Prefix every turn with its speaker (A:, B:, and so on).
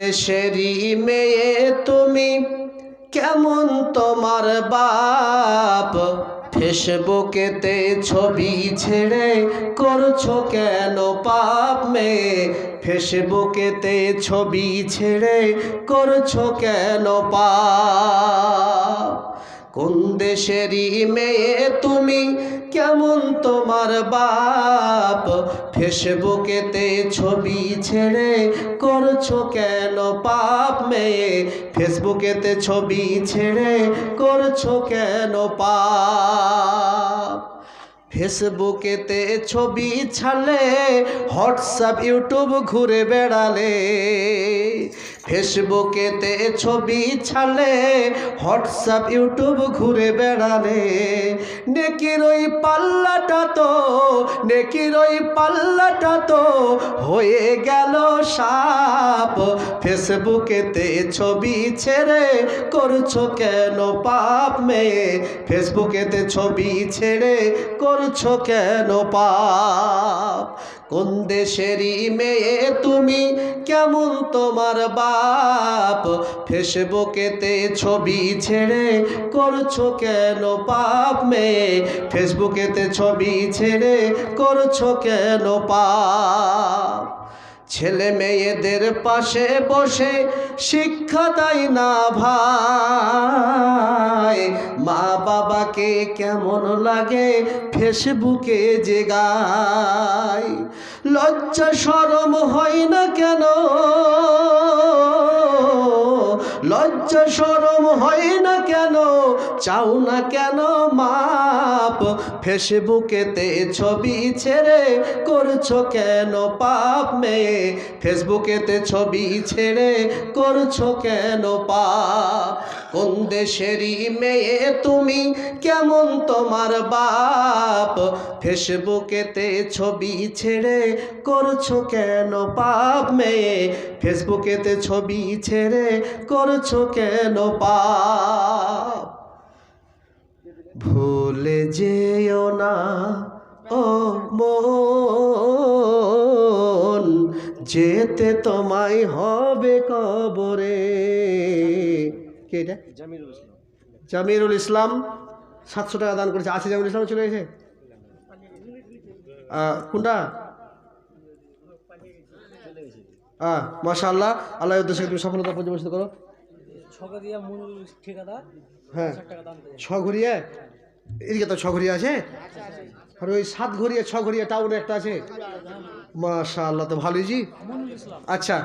A: দেশেরই মেয়ে তুমি, কেমন তোমার বাপ? ফেসবুকেতে ছবি ছেড়ে করছ কেন পাপ মেয়ে? ফেসবুকেতে ছবি ছেড়ে করছ কেন পাপ? কোন দেশেরই মেয়ে তুমি? কেমন তোমার বাপ? ফেসবুকেতে ছবি ছেড়ে করছ কেন পাপ মেয়ে? ফেসবুকেতে ছবি ছেড়ে করছ কেন পাপ? ফেসবুকেতে ছবি ছাড়লে, হোয়াটসঅ্যাপ, ইউটিউব ঘুরে বেড়ালে। ফেসবুকেতে ছবি ছালে হোয়াটসঅ্যাপ, ইউটিউব ঘুরে বেড়ালে। নেকির ওই পাল্লাটা তো, নেকির ওই পাল্লাটা তো হয়ে গেল সাপ। ফেসবুকেতে ছবি ছেড়ে করছ কেন পাপ মেয়ে? ফেসবুকেতে ছবি ছেড়ে করছ কেন পাপ? কোন দেশেরই মেয়ে তুমি? কেমন তোমার বাপ? ফেসবুকেতে ছবি ছেড়ে করছ কেন পাপ মেয়ে? ফেসবুকেতে ছবি ছেড়ে করছ কেন পাপ? ছেলে মেয়েদের পাশে বসে শিক্ষা দেয় না ভাই। মা বাবাকে কেমন লাগে ফেসবুকে যে গায় লজ্জা সরম হয় না কেন? লজ্জা সরম হয় না কেন? চাও না কেন? মাপ। ফেসবুকেতে ছবি ছেড়ে করছ কেন পাপ মেয়ে? ফেসবুকেতে ছবি ছেড়ে করছ কেন পাপ? কোন দেশেরই মেয়ে তুমি? কেমন তোমার বাপ? ফেসবুকেতে ছবি ছেড়ে করছ কেন পাপ মেয়ে? ফেসবুকেতে ছবি ছেড়ে করছ কেন পাপ। ভুলে যেও না ও মন যেতে তোমায় হবে কবরে। কে এটা? জামিরুল ইসলাম। সাতশো টাকা দান করেছে। আছে জামিরুল ইসলাম চলে গেছে? কোনটা? হ্যাঁ মাশাআল্লাহ আল্লাহ উদ্দেশ্যে তুমি সফলতা পর্যবেসিত করো।
B: মূল ঠিকাদার
A: হ্যাঁ। এদিকে তো আছে? আর ওই সাত ঘরিয়া টাউনে একটা আছে? মাশাআল্লাহ তো ভালোই জি। আচ্ছা।